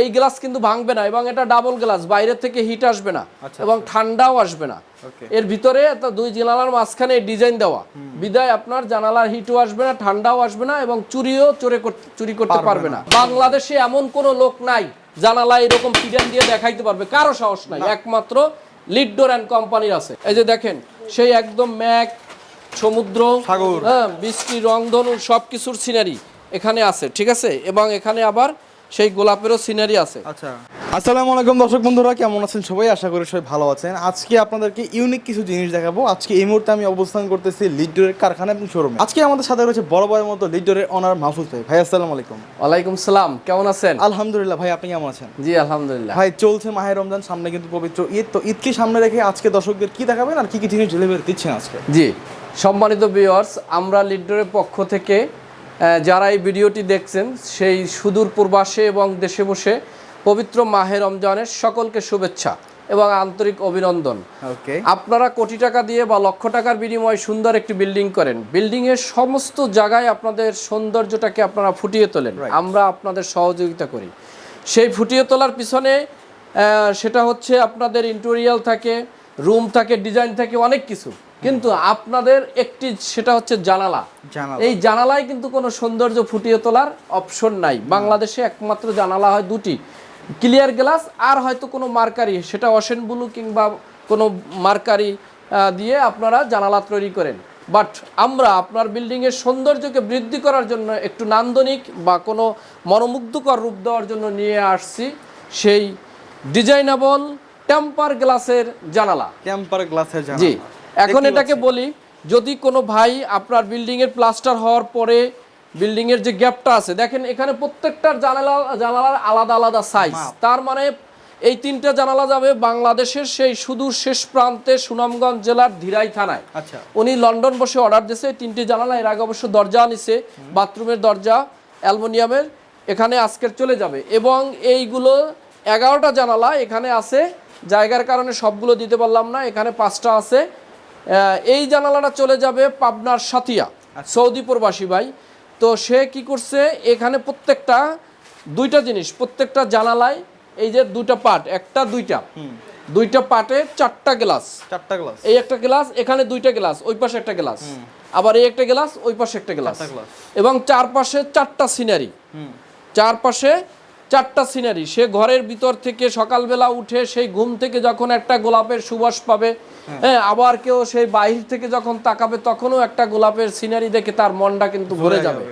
এই গ্লাস কিন্তু ভাঙবে না এবং এটা ডাবল গ্লাস বাইরে থেকে হিট আসবে না আচ্ছা, এবং ঠান্ডাও আসবে না। এর ভিতরে দুই জানালার মাঝখানে ডিজাইন দেওয়া। বিদায় আপনার জানালার হিটও আসবে না ঠান্ডাও আসবে না এবং চুরিও চোরে চুরি করতে পারবে না। বাংলাদেশে এমন কোন লোক নাই জানালা এরকম পিডান দিয়ে দেখাইতে পারবে। কারও সাহস নাই একমাত্র লিডডোর অ্যান্ড কোম্পানির আছে। এই যে দেখেন সেই একদম ম্যাক সমুদ্র হ্যাঁ বৃষ্টি রংধনু সব কিছুর সিনারি এখানে আছে ঠিক আছে? এবং এখানে আবার সেই গোলাপেরও সিনারি আছে। আচ্ছা। আসসালামু আলাইকুম দর্শক বন্ধুরা কেমন আছেন সবাই? আশা করি সবাই ভালো আছেন। আজকে আপনাদেরকে ইউনিক কিছু জিনিস দেখাবো। আজকে এই মুহূর্তে আমি অবস্থান করতেছি লিডডোরের কারখানা এবং শোরুমে আজকে আমাদের সাথে রয়েছে বড় বড় মতো লিডডোরের অনার মাহফুজ ভাই। ভাই আসসালামু আলাইকুম। ওয়ালাইকুম সালাম কেমন আছেন? আলহামদুলিল্লাহ ভাই আপনি কেমন আছেন? জি আলহামদুলিল্লাহ। ভাই চলছে মাহের রমজান সামনে কিন্তু পবিত্র ঈদ। তো ঈদকে সামনে রেখে আজকে দর্শকদের কি দেখাবেন আর কি কি জিনিস ডেলিভারি দিচ্ছেন আজকে? জি সম্মানিত ভিউয়ার্স আমরা লিডরের পক্ষ থেকে যারা এই ভিডিওটি দেখছেন সেই সুদূর পূর্বাসে এবং দেশে বসে পবিত্র মাহে রমজানের সকলকে শুভেচ্ছা এবং আন্তরিক অভিনন্দন। ওকে আপনারা কোটি টাকা দিয়ে বা লক্ষ টাকার বিনিময়ে সুন্দর একটি বিল্ডিং করেন। বিল্ডিংয়ের সমস্ত জায়গায় আপনাদের সৌন্দর্যটাকে আপনারা ফুটিয়ে তোলেন। আমরা আপনাদের সহযোগিতা করি। সেই ফুটিয়ে তোলার পিছনে সেটা হচ্ছে আপনাদের ইন্টেরিয়াল থাকে রুম থাকে ডিজাইন থাকে অনেক কিছু। কিন্তু আপনাদের একটি সেটা হচ্ছে জানালা। এই জানালায় কিন্তু কোনো সৌন্দর্য ফুটিয়ে তোলার অপশন নাই। বাংলাদেশে একমাত্র জানালা হয় দুটি। ক্লিয়ার গ্লাস আর হয়তো কোনো মার্কারি সেটা অশেন ব্লু কিংবা কোনো মার্কারি দিয়ে আপনারা জানালা তৈরি করেন। বাট আমরা আপনার বিল্ডিংয়ের সৌন্দর্যকে বৃদ্ধি করার জন্য একটু নান্দনিক বা কোনো মনোমুগ্ধকর রূপ দেওয়ার জন্য নিয়ে আসছি। সেই ডিজাইনেবল টেম্পার গ্লাসের জানালা। ক্যাম্পার গ্লাসের জানালা। জি এখন এটাকে বলি যদি কোনো ভাই আপনার বিল্ডিং এর প্লাস্টার হওয়ার পরে বিল্ডিং এর যে গ্যাপটা আছে দেখেন এখানে প্রত্যেকটার জানালা জানালার আলাদা আলাদা সাইজ তার মানে এই তিনটা জানালা যাবে বাংলাদেশের সেই সুদূর শেষ প্রান্তে সুনামগঞ্জ জেলার ধীরাই থানায়। আচ্ছা। উনি লন্ডন বসে অর্ডার দিয়েছে তিনটি জানালা এর আগে অবশ্য দরজা নিছে বাথরুমের দরজা অ্যালমোনিয়ামের এখানে আজকের চলে যাবে। এবং এইগুলো এগারোটা জানালা এখানে আছে জায়গার কারণে সবগুলো দিতে পারলাম না এখানে পাঁচটা আছে। এই জানালাটা চলে যাবে পাবনার সাথিয়া সৌদি প্রবাসী ভাই। তো সে কি করছে এখানে প্রত্যেকটা দুইটা জিনিস প্রত্যেকটা জানালায় এই যে দুইটা পার্ট একটা দুইটা। দুইটা পার্টে চারটা গ্লাস। চারটা গ্লাস। এই একটা গ্লাস এখানে দুইটা গ্লাস ওই পাশে একটা গ্লাস। আবার এই একটা গ্লাস ওই পাশে একটা গ্লাস। এবং চারপাশে চারটা সিনারি। চারপাশে চারটা সিনারি। সে ঘরের ভিতর থেকে সকালবেলা উঠে সেই ঘুম থেকে যখন একটা গোলাপের সুবাস পাবে হ্যাঁ। আবার কেউ সেই বাহির থেকে যখন তাকাবে তখনও একটা গোলাপের সিনারি দেখে তার মনটা কিন্তু ভরে যাবে।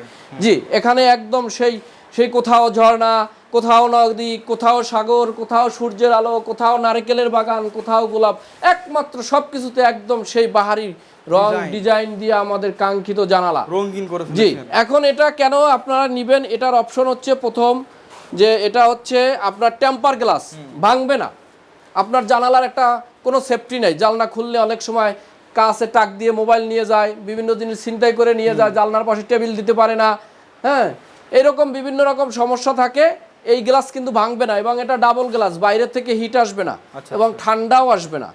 জি এখানে একদম সেই সেই কোথাও ঝর্ণা কোথাও নদী কোথাও সাগর কোথাও সূর্যের আলো কোথাও নারকেলের বাগান কোথাও গোলাপ একমাত্র সবকিছুতে একদম সেই বাহারি রং ডিজাইন দিয়ে আমাদের কাঙ্ক্ষিত জানালা। রঙিন করে জি এখন এটা কেন আপনারা নিবেন? এটার অপশন হচ্ছে প্রথম যে এটা হচ্ছে আপনার টেম্পার গ্লাস ভাঙবে না। আপনার জানালার একটা কোনো সেফটি নেই। জানলা খুললে অনেক সময় কাছে টাক দিয়ে মোবাইল নিয়ে যায় বিভিন্ন জিনিস ছিনতাই করে নিয়ে যায় জানলার পাশে টেবিল দিতে পারে না হ্যাঁ? এরকম বিভিন্ন রকম সমস্যা থাকে এই গ্লাস কিন্তু ভাঙবে না এবং এটা ডাবল গ্লাস বাইরে থেকে হিট আসবে না আচ্ছা, এবং ঠান্ডাও আসবে না।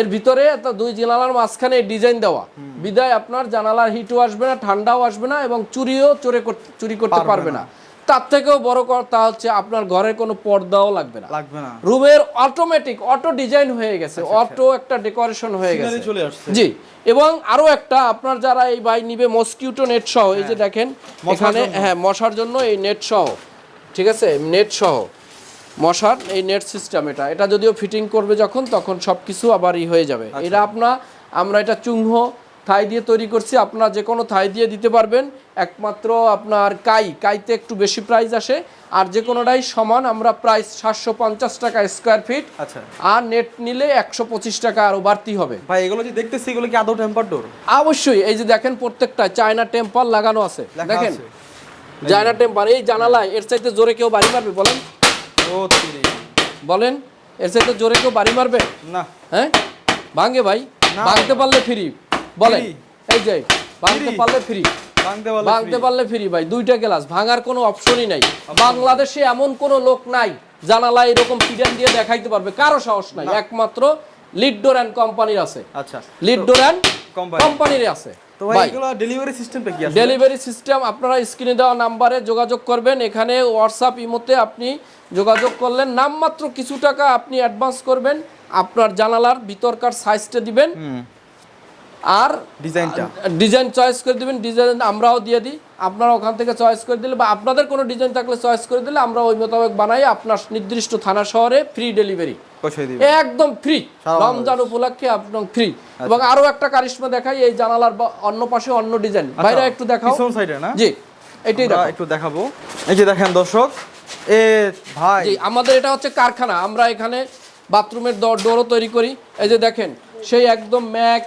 এর ভিতরে দুই জানালার মাঝখানে ডিজাইন দেওয়া বিদায় আপনার জানালার হিটও আসবে না ঠান্ডাও আসবে না এবং চুরিও চোরে চুরি করতে পারবে না। তার থেকেও বড় কথা হচ্ছে আপনার ঘরের কোনো পর্দাও লাগবে না। লাগবে না। রুমের অটোমেটিক অটো ডিজাইন হয়ে গেছে অটো একটা ডেকোরেশন হয়ে গেছে। চলে আসছে। জি এবং আরও একটা আপনার যারা এই বাই নিবে মসকিউটো নেট সহ এই যে দেখেন এখানে হ্যাঁ মশার জন্য এই নেট সহ ঠিক আছে? নেট সহ। মশার এই নেট সিস্টেম এটা। এটা যদিও ফিটিং করবে যখন তখন সব কিছু আবার ই হয়ে যাবে। এটা আপনার আমরা এটা চুংহ থাই দিয়ে তৈরি করছি। আপনার যে কোনো থাই দিয়ে দিতে পারবেন। একমাত্র আপনার কাই কাইতে একটু বেশি প্রাইস আসে। আর যে কোনোটাই সমান আমরা প্রাইস সাতশো পঞ্চাশ টাকা স্কোয়ার ফিট আচ্ছা। আর নেট নিলে একশো পঁচিশ টাকা আরও বাড়তি হবে। ভাই এগুলো যে দেখতেছি এগুলো কি আদৌ টেম্পার ডোর অবশ্যই এই যে দেখেন প্রত্যেকটা চায়না টেম্পার লাগানো আছে। দেখেন? চায়না টেম্পার এই জানালায় এর চাইতে জোরে কেউ বাড়ি মারবে বলেন। বলেন এর চাইতে জোরে কেউ বাড়ি মারবে? না। হ্যাঁ? ভাঙে ভাই। ভাঙতে পারলে ফ্রি বলেন। এই যে ভাঙতে পারলে ফ্রি। ভাঙতে পারলে ফ্রি। ভাই দুইটা গ্লাস ভাঙার কোনো অপশনই নাই। বাংলাদেশে এমন কোনো লোক নাই জানালা এরকম পিডান দিয়ে দেখাইতে পারবে। কারও সাহস নাই একমাত্র লিডডোর অ্যান্ড কোম্পানির আছে। আচ্ছা লিডডোর অ্যান্ড কোম্পানির আছে। তো ভাই ভাই। এগুলো ডেলিভারি সিস্টেমটা কি আছে ডেলিভারি সিস্টেম আপনারা স্ক্রিনে দেওয়া নাম্বারে যোগাযোগ করবেন। এখানে হোয়াটসঅ্যাপ ইমোতে আপনি যোগাযোগ করলেন। নামমাত্র কিছু টাকা আপনি অ্যাডভান্স করবেন। আপনার জানালার ভিতরকার সাইজটা দিবেন। আর ডিজাইনটা ডিজাইন চয়েস করে দিবেন ডিজাইন আমরাও দিয়ে দিই। আপনারা ওখান থেকে চয়েস করে দিলে বা আপনাদের কোনো ডিজাইন থাকলে চয়েস করে দিলে আমরা ওই মোতাবেক বানাই আপনার নির্দিষ্ট থানা শহরে ফ্রি ডেলিভারি একদম ফ্রি রমজান উপলক্ষে একদম ফ্রি এবং আরও একটা কারিশমা দেখাই এই জানালার অন্য পাশে অন্য ডিজাইন বাইরে একটু দেখাও। সাইডে না? জি এটাই একটু দেখাবো। এই যে দেখেন দর্শক এ ভাই। জি আমাদের এটা হচ্ছে কারখানা। আমরা এখানে বাথরুমের ডোরও তৈরি করি। এই যে দেখেন সেই একদম ম্যাক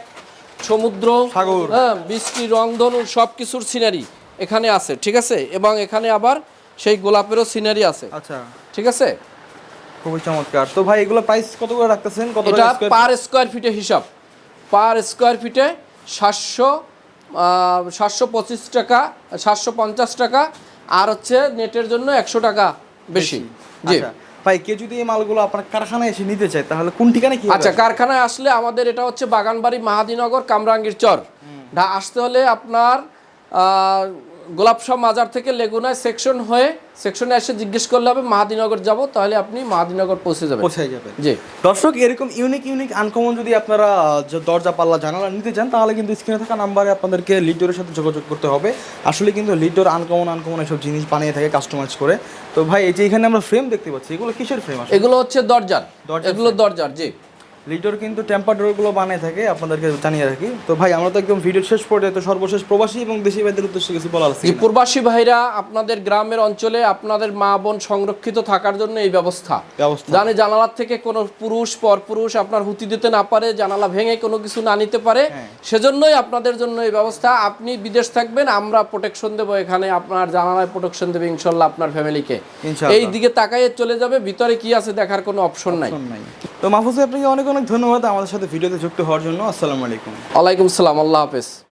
সমুদ্র সাগর। হ্যাঁ বৃষ্টি রংধনু সব কিছুর সিনারি এখানে আছে ঠিক আছে? এবং এখানে আবার সেই গোলাপেরও সিনারি আছে। আচ্ছা। ঠিক আছে? খুবই চমৎকার। তো ভাই এগুলো প্রাইস কত করে রাখতেছেন? কত এটা পার স্কোয়ার ফিটে হিসাব। পার স্কোয়ার ফিটে সাতশো সাতশো পঁচিশ টাকা সাতশো পঞ্চাশ টাকা আর হচ্ছে নেটের জন্য একশো টাকা বেশি। জি। আচ্ছা। ভাই কে যদি এই মালগুলো আপনার কারখানায় এসে নিতে চায় তাহলে কোন ঠিকানায় কি আচ্ছা কারখানায় আসলে আমাদের এটা হচ্ছে বাগানবাড়ি মাহাদিনগর কামরাঙ্গীর চর। আসতে হলে আপনার গোলাপশাহ মাজার থেকে লেগুনায় সেকশন হয়ে সেকশনে এসে জিজ্ঞেস করলে হবে মাহাদিনগর যাব? তাহলে আপনি মাহাদিনগর পৌঁছে যাবেন। পৌঁছায় যাবে জি। দর্শক এরকম ইউনিক ইউনিক আনকমন যদি আপনারা যে দরজা পাল্লা জানালা নিতে চান তাহলে কিন্তু স্ক্রিনে থাকা নাম্বারে আপনাদেরকে লিডোরের সাথে যোগাযোগ করতে হবে। আসলে কিন্তু লিডোর আনকমন আনকমন এসব জিনিস বানিয়ে থাকে কাস্টমাইজ করে। তো ভাই এই যে এখানে আমরা ফ্রেম দেখতে পাচ্ছি এগুলো কিসের ফ্রেম আসলে? এগুলো হচ্ছে দরজার। দরজার এগুলো দরজার জি। লিডোর কিন্তু টেম্পার ডোরগুলো বানিয়ে থাকে আপনাদেরকে জানিয়ে রাখি। তো ভাই আমরা তো একদম ভিডিও শেষ পর্যায়ে তো সর্বশেষ প্রবাসী এবং দেশি ভাইদের উদ্দেশ্যে কিছু বলার আছে কিনা? প্রবাসী ভাইরা আপনাদের গ্রামের অঞ্চলে আপনাদের মা বোন সংরক্ষিত থাকার জন্য এই ব্যবস্থা। জানে জানালার থেকে কোনো পুরুষ পর পুরুষ আপনার হুতি দিতে না পারে জানালা ভেঙে কোনো কিছু না নিতে পারে। হ্যাঁ। সেজন্যই আপনাদের জন্য এই ব্যবস্থা। আপনি বিদেশ থাকবেন আমরা প্রোটেকশন দেবো এখানে আপনার জানালায় প্রোটেকশন দেবে ইনশাল্লাহ আপনার ফ্যামিলিকে। এই দিকে তাকাইয়ে চলে যাবে ভিতরে কি আছে দেখার কোনো অপশন নাই। তো মাহফুজ আপনাকে অনেক অনেক ধন্যবাদ আমাদের সাথে ভিডিওতে যুক্ত হওয়ার জন্য। আসসালামু আলাইকুম। ওয়ালাইকুম সালাম আল্লাহ হাফেজ।